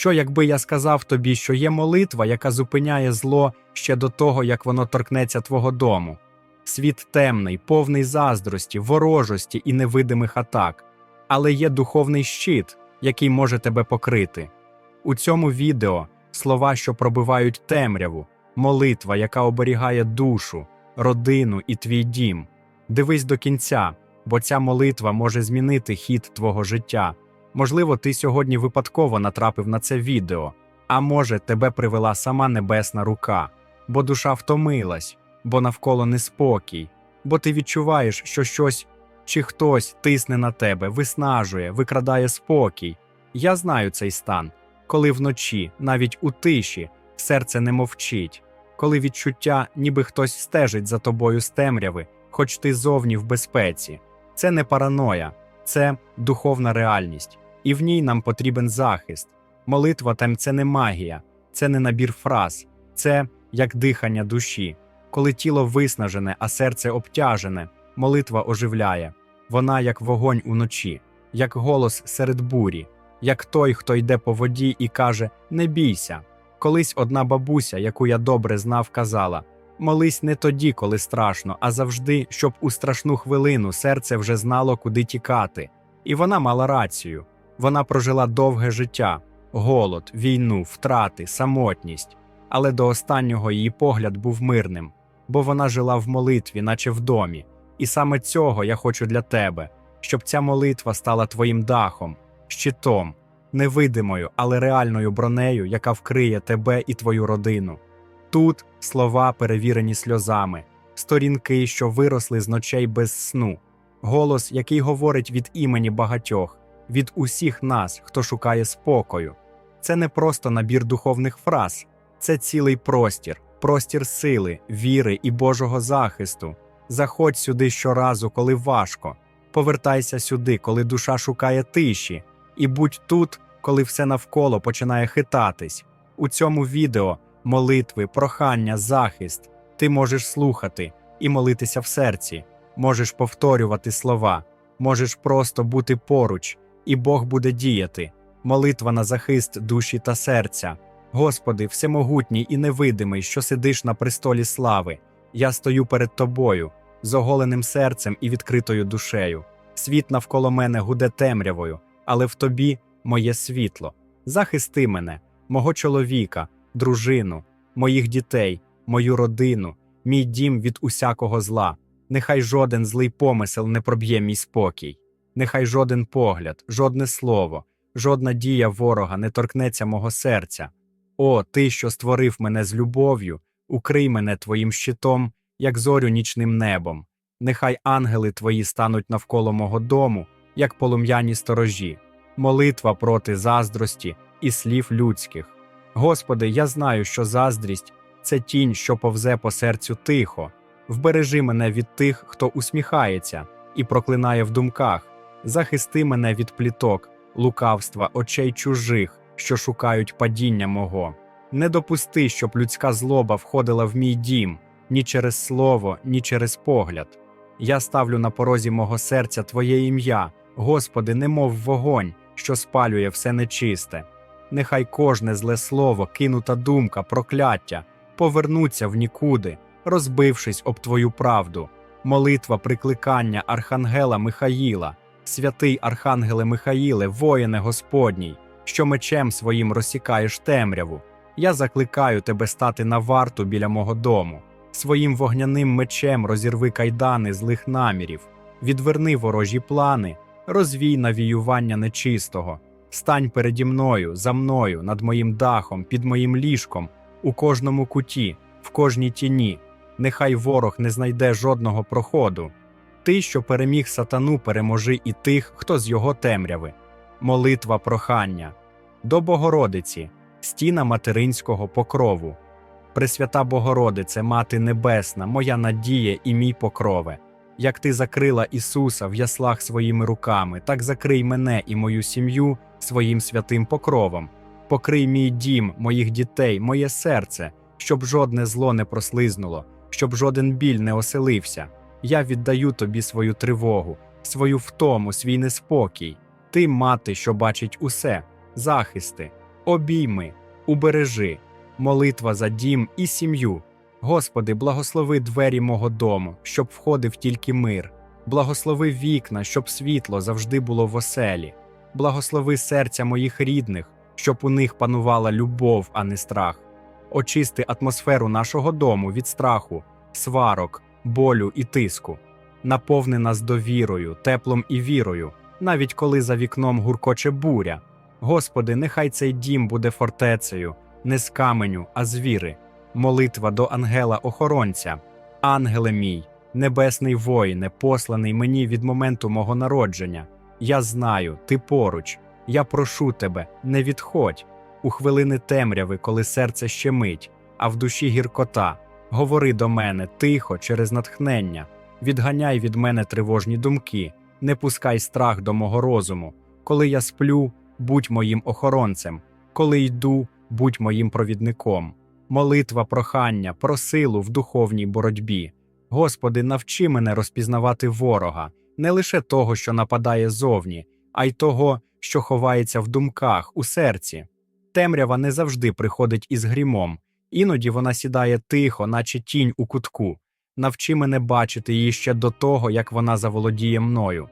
Що, якби я сказав тобі, що є молитва, яка зупиняє зло ще до того, як воно торкнеться твого дому? Світ темний, повний заздрості, ворожості і невидимих атак, але є духовний щит, який може тебе покрити. У цьому відео слова, що пробивають темряву, молитва, яка оберігає душу, родину і твій дім. Дивись до кінця, бо ця молитва може змінити хід твого життя. Можливо, ти сьогодні випадково натрапив на це відео, а може, тебе привела сама небесна рука, бо душа втомилась, бо навколо неспокій, бо ти відчуваєш, що щось чи хтось тисне на тебе, виснажує, викрадає спокій. Я знаю цей стан, коли вночі, навіть у тиші, серце не мовчить, коли відчуття, ніби хтось стежить за тобою з темряви, хоч ти зовні в безпеці. Це не параноя, це духовна реальність, і в ній нам потрібен захист. Молитва там це не магія, це не набір фраз, це як дихання душі. Коли тіло виснажене, а серце обтяжене, молитва оживляє. Вона як вогонь уночі, як голос серед бурі, як той, хто йде по воді і каже: Не бійся. Колись одна бабуся, яку я добре знав, казала: Молись не тоді, коли страшно, а завжди, щоб у страшну хвилину серце вже знало, куди тікати. І вона мала рацію. Вона прожила довге життя, голод, війну, втрати, самотність. Але до останнього її погляд був мирним, бо вона жила в молитві, наче в домі. І саме цього я хочу для тебе, щоб ця молитва стала твоїм дахом, щитом, невидимою, але реальною бронею, яка вкриє тебе і твою родину. Тут слова перевірені сльозами, сторінки, що виросли з ночей без сну, голос, який говорить від імені багатьох, від усіх нас, хто шукає спокою. Це не просто набір духовних фраз, це цілий простір, простір сили, віри і Божого захисту. Заходь сюди щоразу, коли важко. Повертайся сюди, коли душа шукає тиші, і будь тут, коли все навколо починає хитатись. У цьому відео молитви, прохання, захист. Ти можеш слухати і молитися в серці, можеш повторювати слова, можеш просто бути поруч, і Бог буде діяти. Молитва на захист душі та серця. Господи, всемогутній і невидимий, що сидиш на престолі слави. Я стою перед тобою, з оголеним серцем і відкритою душею. Світ навколо мене гуде темрявою, але в тобі моє світло. Захисти мене, мого чоловіка, дружину, моїх дітей, мою родину, мій дім від усякого зла. Нехай жоден злий помисел не проб'є мій спокій. Нехай жоден погляд, жодне слово, жодна дія ворога не торкнеться мого серця. О, ти, що створив мене з любов'ю, укрий мене твоїм щитом, як зорю нічним небом. Нехай ангели твої стануть навколо мого дому, як полум'яні сторожі, молитва проти заздрості і слів людських. Господи, я знаю, що заздрість це тінь, що повзе по серцю тихо. Вбережи мене від тих, хто усміхається і проклинає в думках. Захисти мене від пліток, лукавства, очей чужих, що шукають падіння мого. Не допусти, щоб людська злоба входила в мій дім ні через слово, ні через погляд. Я ставлю на порозі мого серця Твоє ім'я, Господи, немов вогонь, що спалює все нечисте. Нехай кожне зле слово, кинута думка, прокляття повернуться в нікуди, розбившись об Твою правду. Молитва прикликання Архангела Михаїла, святий Архангеле Михаїле, воїне Господній, що мечем своїм розсікаєш темряву. Я закликаю тебе стати на варту біля мого дому. Своїм вогняним мечем розірви кайдани злих намірів, відверни ворожі плани, розвій навіювання нечистого. Стань переді мною, за мною, над моїм дахом, під моїм ліжком, у кожному куті, в кожній тіні. Нехай ворог не знайде жодного проходу. Ти, що переміг сатану, переможи і тих, хто з його темряви. Молитва прохання. До Богородиці, стіна материнського покрову. Пресвята Богородице, Мати Небесна, моя надія і мій покрове. Як ти закрила Ісуса в яслах своїми руками, так закрий мене і мою сім'ю своїм святим покровом. Покрий мій дім, моїх дітей, моє серце, щоб жодне зло не прослизнуло, щоб жоден біль не оселився. Я віддаю тобі свою тривогу, свою втому, свій неспокій. Ти, мати, що бачить усе, захисти. обійми, убережи, молитва за дім і сім'ю. Господи, благослови двері мого дому, щоб входив тільки мир, благослови вікна, щоб світло завжди було в оселі, благослови серця моїх рідних, щоб у них панувала любов, а не страх. Очисти атмосферу нашого дому від страху, сварок, болю і тиску. Наповни нас довірою, теплом і вірою, навіть коли за вікном гуркоче буря. Господи, нехай цей дім буде фортецею, не з каменю, а з віри. Молитва до ангела-охоронця. Ангеле мій, небесний воїне, посланий мені від моменту мого народження. Я знаю, ти поруч. Я прошу тебе, не відходь. У хвилини темряви, коли серце щемить, а в душі гіркота. Говори до мене тихо, через натхнення. Відганяй від мене тривожні думки, не пускай страх до мого розуму. Коли я сплю, будь моїм охоронцем, коли йду, будь моїм провідником. Молитва, прохання, про силу в духовній боротьбі. Господи, навчи мене розпізнавати ворога, не лише того, що нападає зовні, а й того, що ховається в думках, у серці. Темрява не завжди приходить із грімом, іноді вона сідає тихо, наче тінь у кутку. Навчи мене бачити її ще до того, як вона заволодіє мною.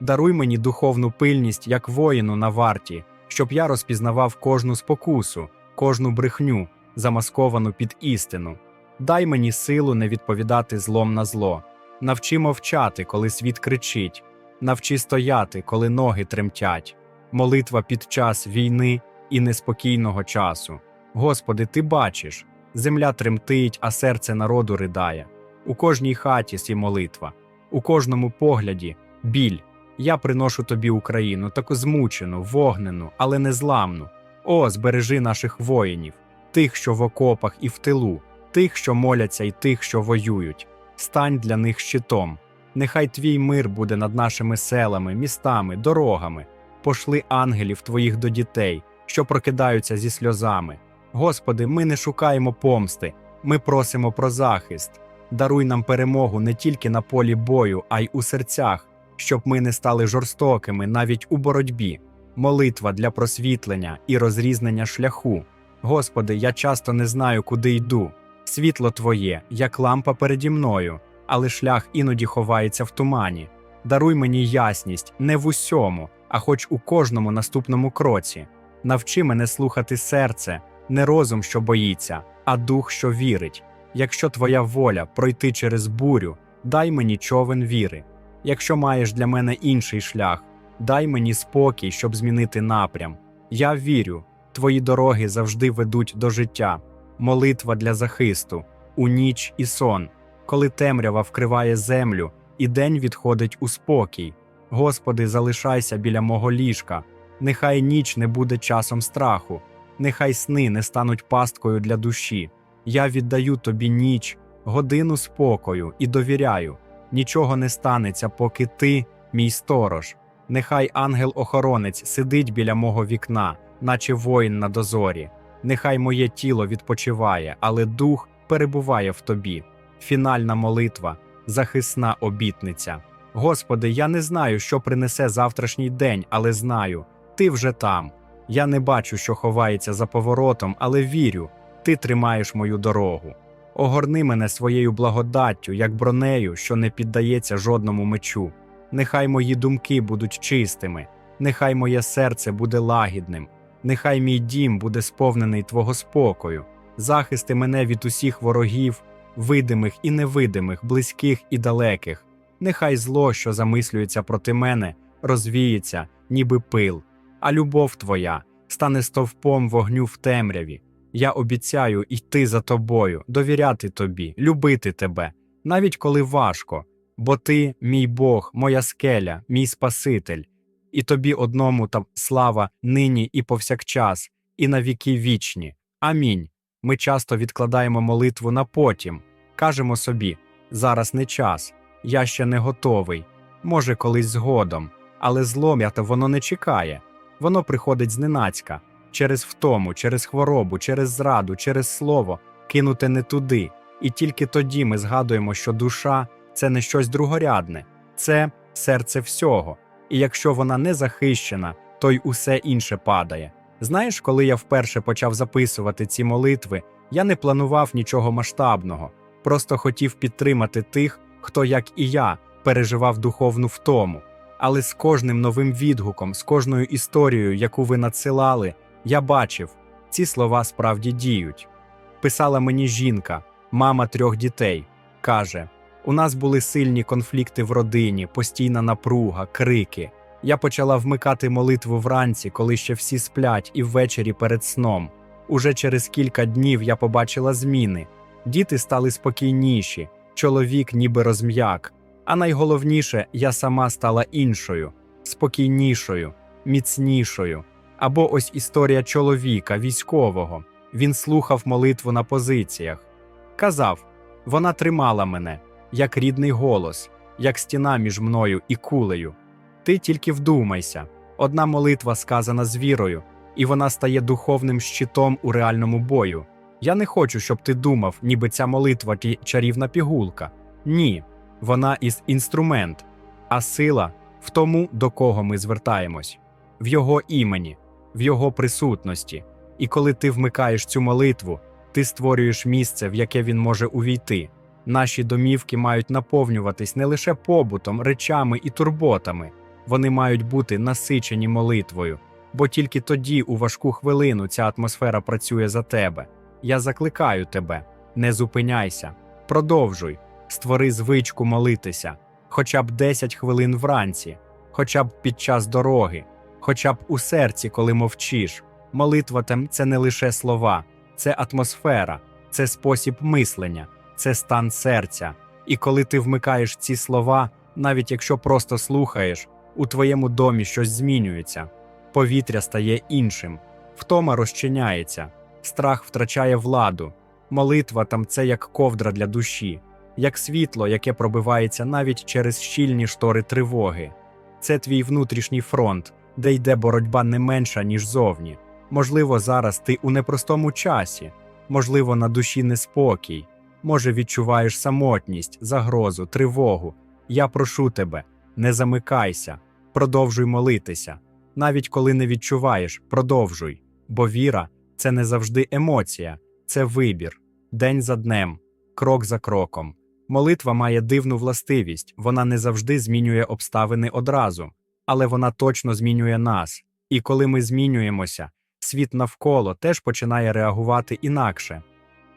Даруй мені духовну пильність, як воїну на варті, щоб я розпізнавав кожну спокусу, кожну брехню, замасковану під істину. Дай мені силу не відповідати злом на зло. Навчи мовчати, коли світ кричить, навчи стояти, коли ноги тремтять. Молитва під час війни і неспокійного часу. Господи, ти бачиш, земля тремтить, а серце народу ридає. У кожній хаті сі молитва, у кожному погляді біль. Я приношу тобі Україну, таку змучену, вогнену, але незламну. О, збережи наших воїнів, тих, що в окопах і в тилу, тих, що моляться, і тих, що воюють. Стань для них щитом. Нехай твій мир буде над нашими селами, містами, дорогами. Пошли ангелів твоїх до дітей, що прокидаються зі сльозами. Господи, ми не шукаємо помсти, ми просимо про захист. Даруй нам перемогу не тільки на полі бою, а й у серцях, щоб ми не стали жорстокими навіть у боротьбі. Молитва для просвітлення і розрізнення шляху. Господи, я часто не знаю, куди йду. Світло Твоє, як лампа переді мною, але шлях іноді ховається в тумані. Даруй мені ясність не в усьому, а хоч у кожному наступному кроці. Навчи мене слухати серце, не розум, що боїться, а дух, що вірить. Якщо твоя воля пройти через бурю, дай мені човен віри. Якщо маєш для мене інший шлях, дай мені спокій, щоб змінити напрям. Я вірю, твої дороги завжди ведуть до життя, молитва для захисту, у ніч і сон, коли темрява вкриває землю, і день відходить у спокій. Господи, залишайся біля мого ліжка, нехай ніч не буде часом страху, нехай сни не стануть пасткою для душі. Я віддаю тобі ніч, годину спокою і довіряю. Нічого не станеться, поки ти, мій сторож. Нехай ангел-охоронець сидить біля мого вікна, наче воїн на дозорі. Нехай моє тіло відпочиває, але дух перебуває в тобі. Фінальна молитва, захисна обітниця. Господи, я не знаю, що принесе завтрашній день, але знаю, ти вже там. Я не бачу, що ховається за поворотом, але вірю, ти тримаєш мою дорогу. Огорни мене своєю благодаттю, як бронею, що не піддається жодному мечу. Нехай мої думки будуть чистими, нехай моє серце буде лагідним, нехай мій дім буде сповнений Твого спокою, захисти мене від усіх ворогів, видимих і невидимих, близьких і далеких. Нехай зло, що замислюється проти мене, розвіється, ніби пил, а любов Твоя стане стовпом вогню в темряві. Я обіцяю йти за тобою, довіряти тобі, любити тебе, навіть коли важко, бо ти, мій Бог, моя скеля, мій Спаситель, і тобі одному та слава нині і повсякчас, і на віки вічні. Амінь. Ми часто відкладаємо молитву на потім, кажемо собі: зараз не час, я ще не готовий, може, колись згодом, але злом'ята воно не чекає, воно приходить зненацька через втому, через хворобу, через зраду, через слово, кинуте не туди. І тільки тоді ми згадуємо, що душа це не щось другорядне, це серце всього. І якщо вона не захищена, то й усе інше падає. Знаєш, коли я вперше почав записувати ці молитви, я не планував нічого масштабного, просто хотів підтримати тих, хто, як і я, переживав духовну втому. Але з кожним новим відгуком, з кожною історією, яку ви надсилали, я бачив, ці слова справді діють. Писала мені жінка, мама трьох дітей, каже: у нас були сильні конфлікти в родині, постійна напруга, крики. Я почала вмикати молитву вранці, коли ще всі сплять, і ввечері перед сном. Уже через кілька днів я побачила зміни. Діти стали спокійніші, чоловік ніби розм'як. А найголовніше, я сама стала іншою, спокійнішою, міцнішою. Або ось історія чоловіка, військового. Він слухав молитву на позиціях. Казав: вона тримала мене, як рідний голос, як стіна між мною і кулею. Ти тільки вдумайся, одна молитва сказана з вірою, і вона стає духовним щитом у реальному бою. Я не хочу, щоб ти думав, ніби ця молитва чарівна пігулка. Ні, вона із інструмент, а сила в тому, до кого ми звертаємось, в його імені, в його присутності. І коли ти вмикаєш цю молитву, ти створюєш місце, в яке він може увійти. Наші домівки мають наповнюватись не лише побутом, речами і турботами, вони мають бути насичені молитвою, бо тільки тоді, у важку хвилину, ця атмосфера працює за тебе. Я закликаю тебе, не зупиняйся, продовжуй, створи звичку молитися, хоча б 10 хвилин вранці, хоча б під час дороги, хоча б у серці, коли мовчиш. Молитва там це не лише слова, це атмосфера, це спосіб мислення, це стан серця. І коли ти вмикаєш ці слова, навіть якщо просто слухаєш, у твоєму домі щось змінюється, повітря стає іншим, втома розчиняється, страх втрачає владу. Молитва там це як ковдра для душі, як світло, яке пробивається навіть через щільні штори тривоги. Це твій внутрішній фронт, де йде боротьба не менша, ніж зовні. Можливо, зараз ти у непростому часі, можливо, на душі неспокій, може, відчуваєш самотність, загрозу, тривогу. Я прошу тебе, не замикайся, продовжуй молитися. Навіть коли не відчуваєш, продовжуй, бо віра це не завжди емоція, це вибір, день за днем, крок за кроком. Молитва має дивну властивість, вона не завжди змінює обставини одразу, але вона точно змінює нас. І коли ми змінюємося, світ навколо теж починає реагувати інакше.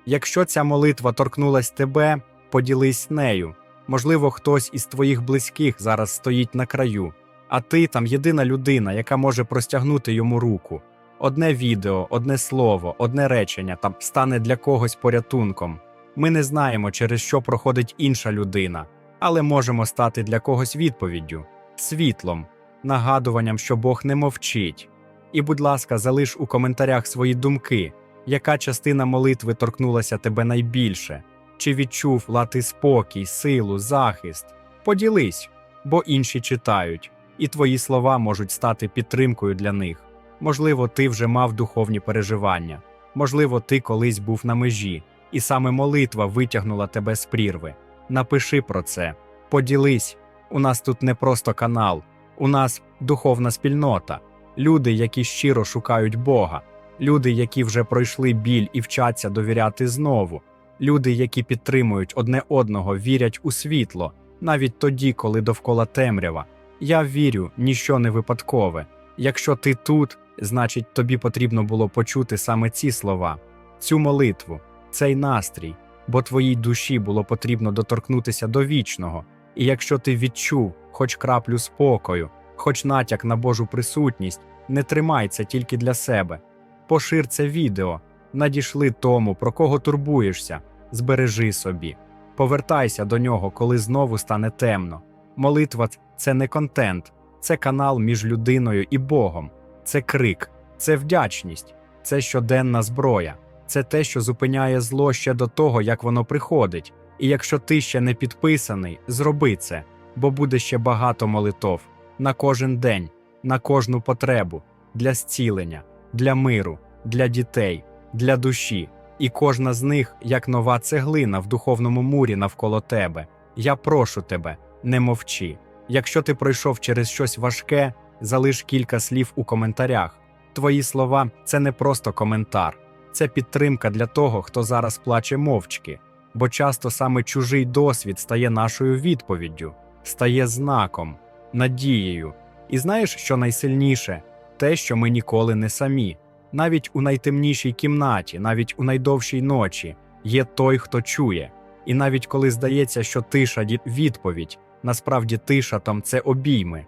Якщо ця молитва торкнулась тебе, поділись нею. Можливо, хтось із твоїх близьких зараз стоїть на краю, а ти там єдина людина, яка може простягнути йому руку. Одне відео, одне слово, одне речення там стане для когось порятунком. Ми не знаємо, через що проходить інша людина, але можемо стати для когось відповіддю, світлом, нагадуванням, що Бог не мовчить. І, будь ласка, залиш у коментарях свої думки, яка частина молитви торкнулася тебе найбільше, чи відчув лати спокій, силу, захист. Поділись, бо інші читають, і твої слова можуть стати підтримкою для них. Можливо, ти вже мав духовні переживання, можливо, ти колись був на межі, і саме молитва витягнула тебе з прірви. Напиши про це, поділись. У нас тут не просто канал, у нас духовна спільнота, люди, які щиро шукають Бога, люди, які вже пройшли біль і вчаться довіряти знову, люди, які підтримують одне одного, вірять у світло, навіть тоді, коли довкола темрява. Я вірю, ніщо не випадкове. Якщо ти тут, значить тобі потрібно було почути саме ці слова, цю молитву, цей настрій, бо твоїй душі було потрібно доторкнутися до вічного. І якщо ти відчув хоч краплю спокою, хоч натяк на Божу присутність, не тримай це тільки для себе. Пошир це відео, надішли тому, про кого турбуєшся, збережи собі. Повертайся до нього, коли знову стане темно. Молитва це не контент, це канал між людиною і Богом, це крик, це вдячність, це щоденна зброя, це те, що зупиняє зло ще до того, як воно приходить. І якщо ти ще не підписаний, зроби це, бо буде ще багато молитов на кожен день, на кожну потребу, для зцілення, для миру, для дітей, для душі. І кожна з них як нова цеглина в духовному мурі навколо тебе. Я прошу тебе, не мовчи. Якщо ти пройшов через щось важке, залиш кілька слів у коментарях. Твої слова це не просто коментар, це підтримка для того, хто зараз плаче мовчки, бо часто саме чужий досвід стає нашою відповіддю, стає знаком, надією. І знаєш, що найсильніше? Те, що ми ніколи не самі. Навіть у найтемнішій кімнаті, навіть у найдовшій ночі є той, хто чує. І навіть коли здається, що тиша відповідь, насправді тиша там це обійми.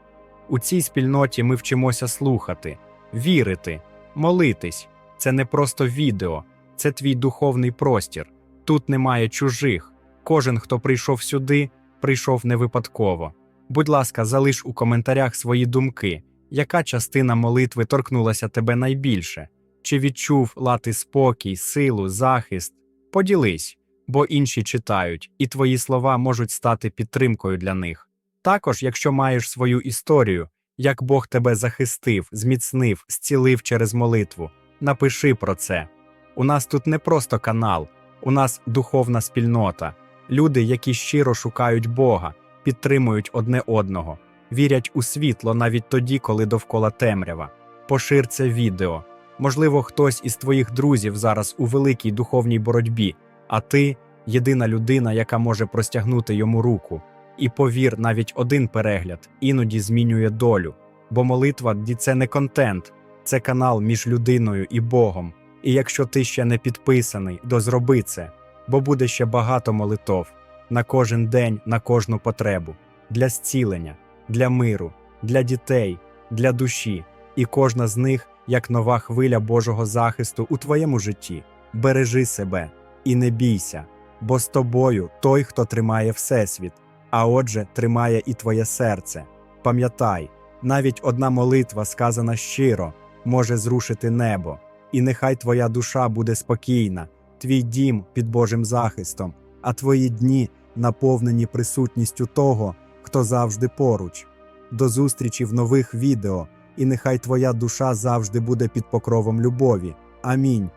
У цій спільноті ми вчимося слухати, вірити, молитись. Це не просто відео, це твій духовний простір. Тут немає чужих. Кожен, хто прийшов сюди, прийшов не випадково. Будь ласка, залиш у коментарях свої думки, яка частина молитви торкнулася тебе найбільше? Чи відчув лати спокій, силу, захист? Поділись, бо інші читають, і твої слова можуть стати підтримкою для них. Також, якщо маєш свою історію, як Бог тебе захистив, зміцнив, зцілив через молитву, напиши про це. У нас тут не просто канал, у нас духовна спільнота, люди, які щиро шукають Бога, підтримують одне одного, вірять у світло навіть тоді, коли довкола темрява. Пошир це відео. Можливо, хтось із твоїх друзів зараз у великій духовній боротьбі, а ти єдина людина, яка може простягнути йому руку. І повір, навіть один перегляд іноді змінює долю, бо молитва це не контент, це канал між людиною і Богом. І якщо ти ще не підписаний, то зроби це, бо буде ще багато молитов на кожен день, на кожну потребу, для зцілення, для миру, для дітей, для душі, і кожна з них як нова хвиля Божого захисту у твоєму житті. Бережи себе і не бійся, бо з тобою той, хто тримає Всесвіт, а отже, тримає і твоє серце. Пам'ятай, навіть одна молитва, сказана щиро, може зрушити небо, і нехай твоя душа буде спокійна, твій дім під Божим захистом, а твої дні наповнені присутністю того, хто завжди поруч. До зустрічі в нових відео, і нехай твоя душа завжди буде під покровом любові. Амінь.